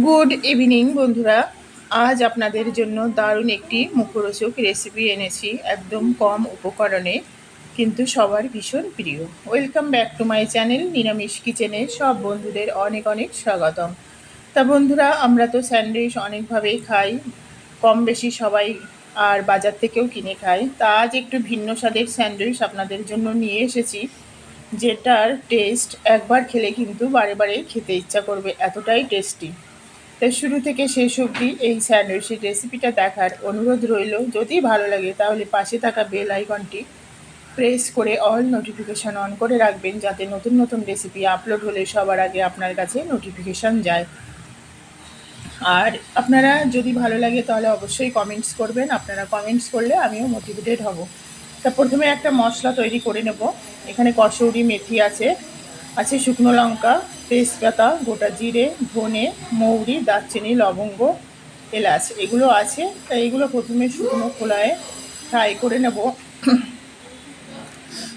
Good evening বন্ধুরা। আজ আপনাদের জন্য দারুণ একটি মুখরোচক রেসিপি এনেছি একদম কম উপকরণে, কিন্তু সবার ভীষণ প্রিয়। Welcome back to my channel নিরামিষ কিচেনে সব বন্ধুদের অনেক অনেক স্বাগতম। তা বন্ধুরা, আমরা তো স্যান্ডউইচ অনেকভাবেই খাই, কম বেশি সবাই আর বাজার থেকেও কিনে খাই। তা আজ একটু ভিন্ন স্বাদের স্যান্ডউইচ আপনাদের জন্য নিয়ে এসেছি, যেটার টেস্ট একবার খেলে কিন্তু বারে বারে খেতে ইচ্ছা করবে, এতটাই টেস্টি তাই শুরু থেকে শেষ অবধি এই স্যান্ডউইচের রেসিপিটা দেখার অনুরোধ রইল। যদি ভালো লাগে, তাহলে পাশে থাকা বেল আইকনটি প্রেস করে অল নোটিফিকেশান অন করে রাখবেন, যাতে নতুন নতুন রেসিপি আপলোড হলে সবার আগে আপনার কাছে নোটিফিকেশান যায়। আর আপনারা যদি ভালো লাগে, তাহলে অবশ্যই কমেন্টস করবেন। আপনারা কমেন্টস করলে আমিও মোটিভেটেড হব। তা প্রথমে একটা মশলা তৈরি করে নেব। এখানে কসৌরি মেথি আছে আছে শুকনো লঙ্কা তেজপাতা, গোটা জিরে, ধনে, মৌরি, দারচিনি, লবঙ্গ, এলাচ, এগুলো আছে। তাই এগুলো প্রথমে শুকনো খোলায় ফ্রাই করে নেব।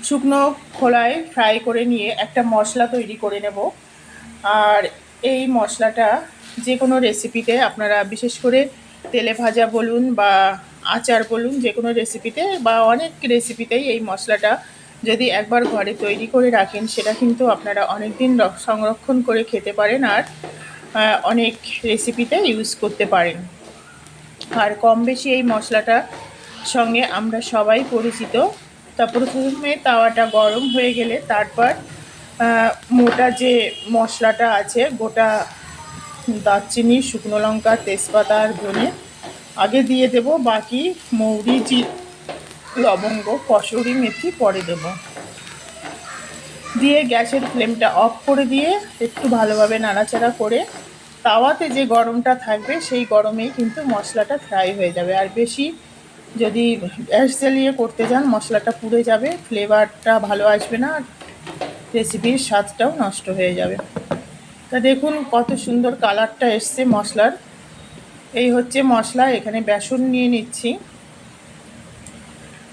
শুকনো খোলায় ফ্রাই করে নিয়ে একটা মশলা তৈরি করে নেব। আর এই মশলাটা যে কোনো রেসিপিতে আপনারা বিশেষ করে তেলে ভাজা বলুন বা আচার বলুন যে কোনো রেসিপিতে বা অনেক রেসিপিতেই এই মশলাটা যদি একবার ঘরে তৈরি করে রাখেন, সেটা কিন্তু আপনারা অনেক দিন সংরক্ষণ করে খেতে পারেন আর অনেক রেসিপিতে ইউজ করতে পারেন। আর কম বেশি এই মশলাটা সঙ্গে আমরা সবাই পরিচিত। তা প্রথমে তাওয়াটা গরম হয়ে গেলে তারপর মোটা যে মশলাটা আছে, গোটা দারচিনি, শুকনো লঙ্কা, তেজপাতা আর ধনে, আগে দিয়ে দেব বাকি মৌরি জি লবঙ্গ, কসুরি মেথি পরে দেব। দিয়ে গ্যাসের ফ্লেমটা অফ করে দিয়ে একটু ভালোভাবে নাড়াচাড়া করে, তাওয়াতে যে গরমটা থাকবে সেই গরমেই কিন্তু মশলাটা ফ্রাই হয়ে যাবে। আর বেশি যদি গ্যাস জ্বালিয়ে করতে যান, মশলাটা পুড়ে যাবে ফ্লেভারটা ভালো আসবে না, আর রেসিপির স্বাদটাও নষ্ট হয়ে যাবে। তা দেখুন কত সুন্দর কালারটা এসছে মশলার। এই হচ্ছে মশলা, এখানে বেসন নিয়ে নিচ্ছি।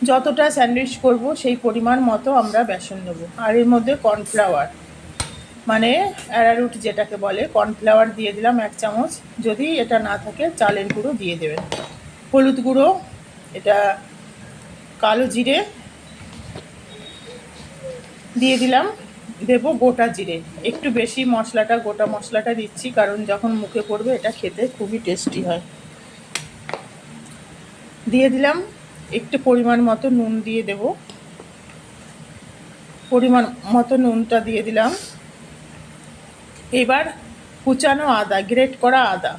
যতটা স্যান্ডউইচ করব, সেই পরিমাণ মতো আমরা বেসন নেব। আর এর মধ্যে কর্নফ্লাওয়ার। মানে অ্যারারুট যেটাকে বলে, কর্নফ্লাওয়ার দিয়ে দিলাম এক চামচ। যদি এটা না থাকে, চালের গুঁড়ো দিয়ে দেবেন। হলুদ গুঁড়ো, এটা কালো জিরে দিয়ে দিলাম। দেব গোটা জিরে। একটু বেশি মশলাটা, গোটা মশলাটা দিচ্ছি, কারণ যখন মুখে পড়বে, এটা খেতে খুবই টেস্টি হয়। দিয়ে দিলাম একটু পরিমাণ মতো নুন দিয়ে দেব। পরিমাণ মতো নুনটা দিয়ে দিলাম। এবার কুচানো আদা, গ্রেট করা আদা,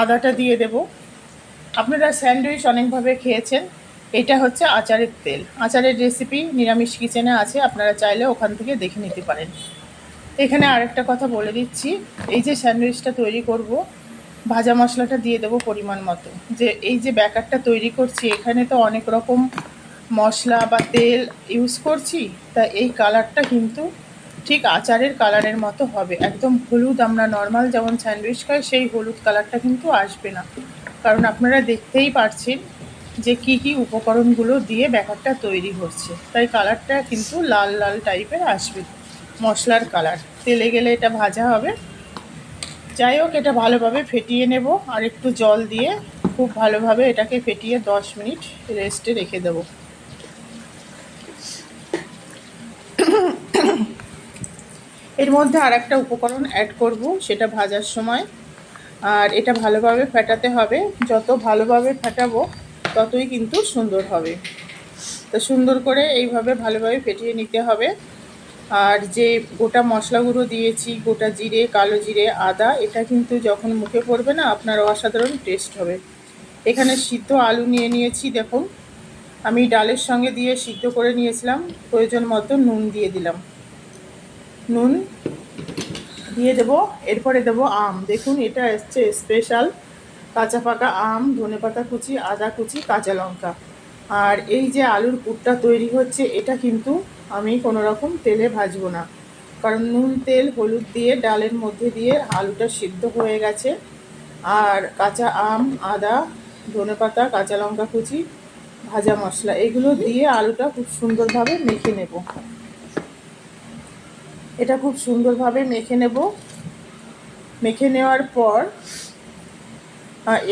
আদাটা দিয়ে দেব। আপনারা স্যান্ডউইচ অনেকভাবে খেয়েছেন। এটা হচ্ছে আচারের তেল। আচারের রেসিপি নিরামিষ কিচেনে আছে, আপনারা চাইলে ওখান থেকে দেখে নিতে পারেন। এখানে আরেকটা কথা বলে দিচ্ছি। এই যে স্যান্ডউইচটা তৈরি করব ভাজা মশলাটা দিয়ে দেবো পরিমাণ মতো। যে এই যে ব্যাকারটা তৈরি করছি, এখানে তো অনেক রকম মশলা বা তেল ইউজ করছি, তা এই কালারটা কিন্তু ঠিক আচারের কালারের মতো হবে। একদম হলুদ আমরা নর্মাল যেমন স্যান্ডউইচ খাই, সেই হলুদ কালারটা কিন্তু আসবে না। কারণ আপনারা দেখতেই পারছেন যে কি কি উপকরণগুলো দিয়ে ব্যাকারটা তৈরি হচ্ছে। তাই কালারটা কিন্তু লাল লাল টাইপের আসবে মশলার কালার। তেলে গেলে এটা ভাজা হবে যাই হোক, এটা ভালোভাবে ফেটিয়ে নেব আর একটু জল দিয়ে খুব ভালোভাবে এটাকে ফেটিয়ে দশ মিনিট রেস্টে রেখে দেব। এর মধ্যে আর একটা উপকরণ অ্যাড করব, সেটা ভাজার সময়। আর এটা ভালোভাবে ফেটাতে হবে। যত ভালোভাবে ফেটাবো, ততই কিন্তু সুন্দর হবে। তো সুন্দর করে এইভাবে ভালোভাবে ফেটিয়ে নিতে হবে। আর যে গোটা মশলাগুলো দিয়েছি, গোটা জিরে, কালো জিরে, আদা, এটা কিন্তু যখন মুখে পড়বে না, আপনার অসাধারণ টেস্ট হবে। এখানে সিদ্ধ আলু নিয়ে নিয়েছি, দেখুন। আমি ডালের সঙ্গে দিয়ে সিদ্ধ করে নিয়েছিলাম, প্রয়োজন মতো নুন দিয়ে দিলাম। নুন দিয়ে দেব, এরপরে দেব আম। দেখুন, এটা এসছে স্পেশাল কাঁচা পাকা আম, ধনে পাতা কুচি, আদা কুচি, কাঁচা লঙ্কা। আর এই যে আলুর পুরটা তৈরি হচ্ছে, এটা কিন্তু আমি কোনো রকম তেলে ভাজবো না। কারণ নুন, তেল, হলুদ দিয়ে ডালের মধ্যে দিয়ে আলুটা সিদ্ধ হয়ে গেছে। আর কাঁচা আম, আদা, ধনে পাতা, কাঁচা লঙ্কা কুচি, ভাজা মশলা, এগুলো দিয়ে আলুটা খুব সুন্দরভাবে মেখে নেব। এটা খুব সুন্দরভাবে মেখে নেব। মেখে নেওয়ার পর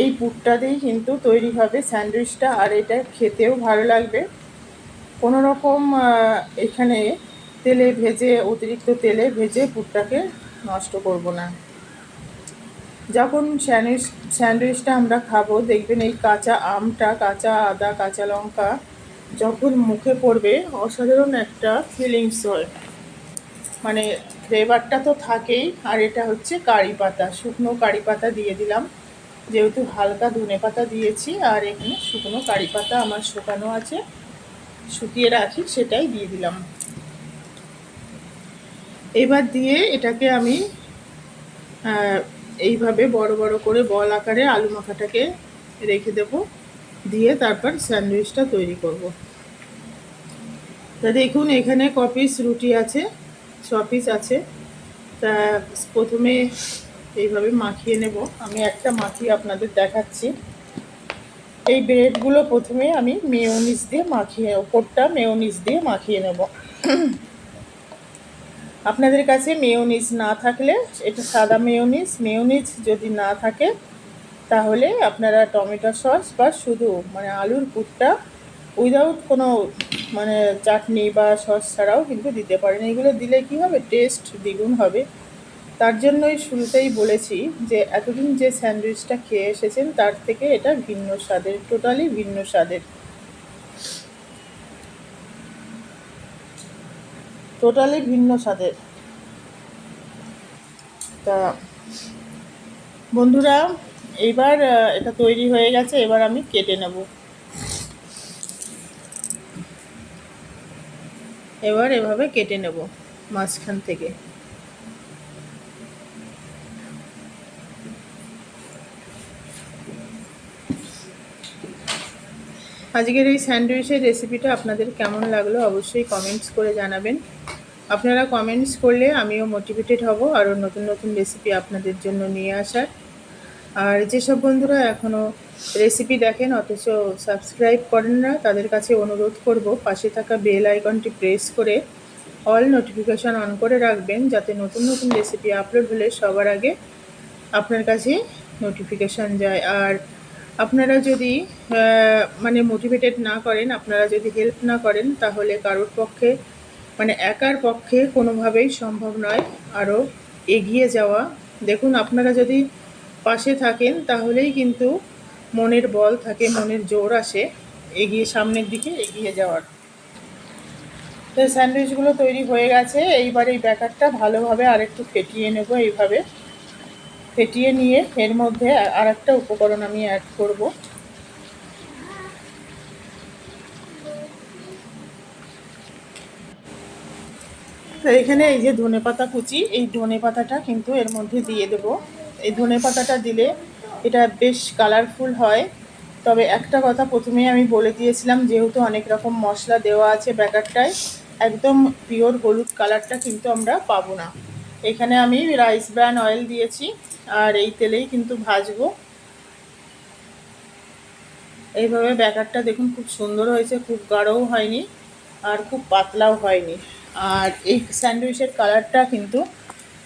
এই পুরটা দিয়েই কিন্তু তৈরি হবে স্যান্ডউইচটা, আর এটা খেতেও ভালো লাগবে। কোনো রকম এখানে তেলে ভেজে, অতিরিক্ত তেলে ভেজে পুরটাকে নষ্ট করব না। যখন স্যান্ডউইচ, স্যান্ডউইচটা আমরা খাব, দেখবেন এই কাঁচা আমটা, কাঁচা আদা, কাঁচা লঙ্কা যখন মুখে পড়বে, অসাধারণ একটা ফিলিংস হয়। মানে ফ্লেভারটা তো থাকেই, আর এটা হচ্ছে কারি পাতা। শুকনো কারি পাতা দিয়ে দিলাম। যেহেতু হালকা ধনে পাতা দিয়েছি, আর এখানে শুকনো কারি পাতা আমার শুকানো আছে। শুকিয়ে রাখি, সেটাই দিয়ে দিলাম। এবার দিয়ে এটাকে আমি এইভাবে বড় বড় করে বল আকারে আলু মাখাটাকে রেখে দেব। দিয়ে তারপর স্যান্ডউইচটা তৈরি করব। তা দেখুন, এখানে ক পিস রুটি আছে, ছ পিস আছে। তা প্রথমে এইভাবে মাখিয়ে নেব। আমি একটা মাখিয়ে আপনাদের দেখাচ্ছি। এই ব্রেডগুলো প্রথমে আমি মেয়োনিজ দিয়ে মাখিয়ে, ওপরটা মেয়োনিজ দিয়ে মাখিয়ে নেব। আপনাদের কাছে মেয়োনিজ না থাকলে এটা সাদা মেয়োনিজ। মেয়োনিজ যদি না থাকে, তাহলে আপনারা টমেটো সস বা শুধু মানে আলুর পুরটা উইদাউট কোনো মানে চাটনি বা সস ছাড়াও কিন্তু দিতে পারেন। এগুলো দিলে কি হবে? টেস্ট দ্বিগুণ হবে। তার জন্যই শুরুতেই বলেছি যে এতদিন যে স্যান্ডউইচটা খেয়ে এসেছেন, তার থেকে এটা ভিন্ন স্বাদের, টোটালি ভিন্ন স্বাদের। টোটালি ভিন্ন স্বাদের। তা, বন্ধুরা এবার এটা তৈরি হয়ে গেছে, এবার আমি কেটে নেব। এবার এভাবে কেটে নেব মাঝখান থেকে। আজকের এই স্যান্ডউইচের রেসিপিটা আপনাদের কেমন লাগল অবশ্যই কমেন্টস করে জানাবেন। আপনারা কমেন্টস করলে আমিও মোটিভেটেড হব আরও নতুন নতুন রেসিপি আপনাদের জন্য নিয়ে আসার। আর যেসব বন্ধুরা এখনও রেসিপি দেখেন, অথচ সাবস্ক্রাইব করেন না, তাদের কাছে অনুরোধ করব পাশে থাকা বেল আইকনটি প্রেস করে অল নোটিফিকেশান অন করে রাখবেন, যাতে নতুন নতুন রেসিপি আপলোড হলে সবার আগে আপনার কাছে নোটিফিকেশান যায়। আর আপনারা যদি মানে মোটিভেটেড না করেন, আপনারা যদি হেল্প না করেন, তাহলে কারোর পক্ষে মানে একার পক্ষে কোনোভাবেই সম্ভব নয় আরও এগিয়ে যাওয়া। দেখুন, আপনারা যদি পাশে থাকেন, তাহলেই কিন্তু মনের বল থাকে, মনের জোর আসে এগিয়ে, সামনের দিকে এগিয়ে যাওয়ার। তো স্যান্ডউইচগুলো তৈরি হয়ে গেছে, এইবার এই ব্যাকারটা ভালোভাবে আরেকটু ফেটিয়ে নেব এইভাবে। ফেটিয়ে নিয়ে এর মধ্যে আর একটা উপকরণ আমি অ্যাড করব। তো এখানে এই যে ধনে পাতা কুচি, এই ধনে পাতাটা কিন্তু এর মধ্যে দিয়ে দেব। এই ধনে পাতাটা দিলে এটা বেশ কালারফুল হয়। তবে একটা কথা প্রথমেই আমি বলে দিয়েছিলাম, যেহেতু অনেক রকম মশলা দেওয়া আছে ব্যাটারটায়, একদম পিওর হলুদ কালারটা কিন্তু আমরা পাবো না। এখানে আমি রাইস ব্র্যান অয়েল দিয়েছি, আর এই তেলেই কিন্তু ভাজবো। এইভাবে ব্যাটারটা দেখুন খুব সুন্দর হয়েছে, খুব গাঢ়ও হয়নি, আর খুব পাতলাও হয়নি। আর এই স্যান্ডউইচের কালারটা কিন্তু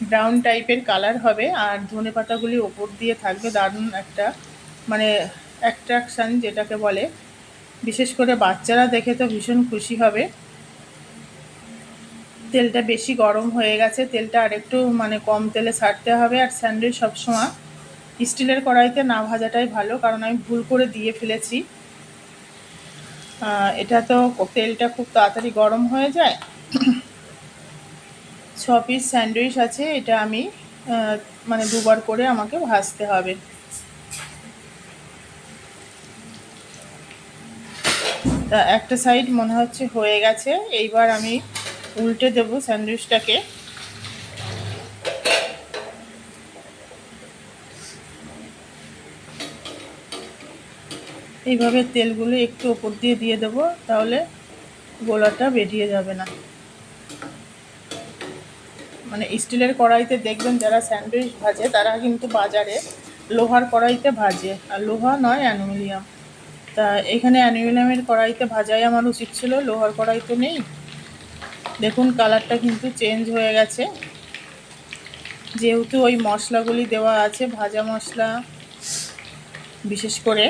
ব্রাউন টাইপের কালার হবে, আর ধনে পাতাগুলি ওপর দিয়ে থাকবে, দারুণ একটা মানে অ্যাট্রাকশান যেটাকে বলে। বিশেষ করে বাচ্চারা দেখে তো ভীষণ খুশি হবে। তেলটা বেশি গরম হয়ে গেছে, তেলটা আরেকটু মানে কম তেলে ছাড়তে হবে। আর স্যান্ডউইচ সবসময় স্টিলের কড়াইতে না ভাজাটাই ভালো, কারণ আমি ভুল করে দিয়ে ফেলেছি। এটা তো তেলটা খুব তাড়াতাড়ি গরম হয়ে যায়। ছ পিস স্যান্ডউইচ আছে, এটা আমি মানে দুবার করে আমাকে ভাজতে হবে। তা একটা সাইড মনে হচ্ছে হয়ে গেছে, এইবার আমি উল্টে দেবো স্যান্ডউইচটাকে। এইভাবে তেলগুলো একটু ওপর দিয়ে দিয়ে দেবো, তাহলে গোলাটা বেরিয়ে যাবে না। মানে স্টিলের কড়াইতে দেখবেন যারা স্যান্ডউইচ ভাজে, তারা কিন্তু বাজারে লোহার কড়াইতে ভাজে, আর লোহা নয় অ্যালুমিনিয়াম। তা এখানে অ্যালুমিনিয়ামের কড়াইতে ভাজাই আমার উচিত ছিল, লোহার কড়াই তো নেই। দেখুন, কালারটা কিন্তু চেঞ্জ হয়ে গেছে। যেহেতু ওই মশলাগুলি দেওয়া আছে, ভাজা মশলা বিশেষ করে।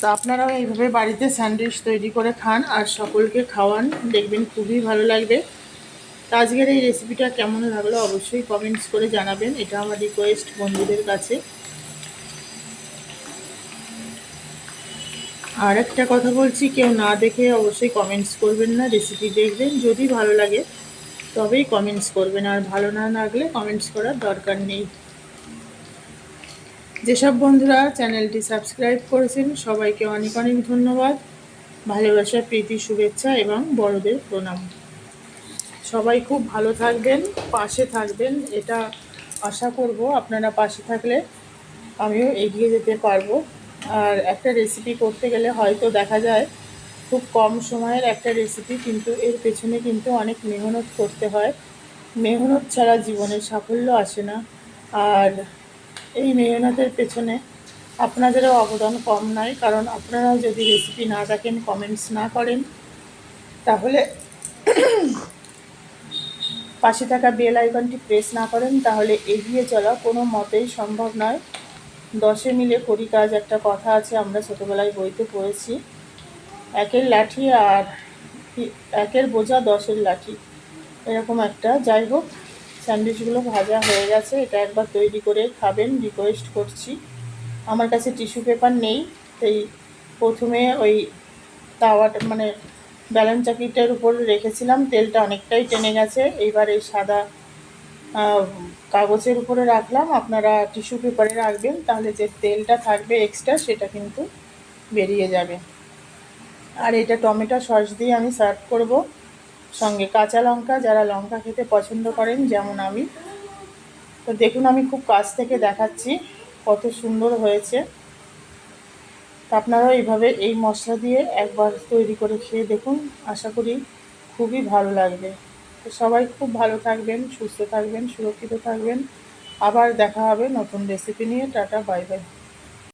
তো আপনারাও এইভাবে বাড়িতে স্যান্ডউইচ তৈরি করে খান আর সকলকে খাওয়ান, দেখবেন খুবই ভালো লাগবে। তো আজকের এই রেসিপিটা কেমন লাগল অবশ্যই কমেন্টস করে জানাবেন। এটা আমার রিকোয়েস্ট বন্ধুদের কাছে। আর একটা কথা বলছি, কেউ না দেখে অবশ্যই কমেন্টস করবেন না রেসিপি দেখবেন। যদি ভালো লাগে, তবেই কমেন্টস করবেন। আর ভালো না লাগলে কমেন্টস করার দরকার নেই। যেসব বন্ধুরা চ্যানেলটি সাবস্ক্রাইব করেছেন, সবাইকে অনেক অনেক ধন্যবাদ। ভালোবাসা, প্রীতি, শুভেচ্ছা এবং বড়দের প্রণাম। সবাই খুব ভালো থাকবেন, পাশে থাকবেন, এটা আশা করব আপনারা পাশে থাকলে আমিও এগিয়ে যেতে পারব। আর একটা রেসিপি করতে গেলে হয়তো দেখা যায় খুব কম সময়ের একটা রেসিপি কিন্তু এর পেছনে কিন্তু অনেক মেহনত করতে হয়। মেহনত ছাড়া জীবনের সাফল্য আসে না। আর এই মেহনতের পেছনে আপনাদেরও অবদান কম নয় কারণ আপনারা যদি রেসিপি না দেখেন কমেন্টস না করেন, তাহলে পাশে থাকা বেল আইকনটি প্রেস না করেন, তাহলে এগিয়ে চলা কোনো মতেই সম্ভব নয়। দশে মিলে করি কাজ একটা কথা আছে, আমরা ছোটোবেলায় বইতে পড়েছি। একের লাঠি আর একের বোঝা দশের লাঠি। এরকম একটা। যাই হোক, স্যান্ডউইচগুলো ভাজা হয়ে গেছে, এটা একবার তৈরি করে খাবেন রিকোয়েস্ট করছি। আমার কাছে টিস্যু পেপার নেই সেই প্রথমে ওই তাওয়াটা মানে ব্যালেন চাকিটার উপর রেখেছিলাম, তেলটা অনেকটাই টেনে গেছে। এইবার এই সাদা কাগজের উপরে রাখলাম। আপনারা টিস্যু পেপারে রাখবেন, তাহলে যে তেলটা থাকবে এক্সট্রা সেটা কিন্তু বেরিয়ে যাবে। আর এটা টমেটো সস দিয়ে আমি সার্ভ করব। সঙ্গে কাঁচা লঙ্কা, যারা লঙ্কা খেতে পছন্দ করেন, যেমন আমি। তো দেখুন, আমি খুব কাছ থেকে দেখাচ্ছি কত সুন্দর হয়েছে। আপনারাও এইভাবে এই মশলা দিয়ে একবার তৈরি করে খেয়ে দেখুন। আশা করি খুবই ভালো লাগবে। তো সবাই খুব ভালো থাকবেন, সুস্থ থাকবেন, সুরক্ষিত থাকবেন। আবার দেখা হবে নতুন রেসিপি নিয়ে। Tata, bye bye.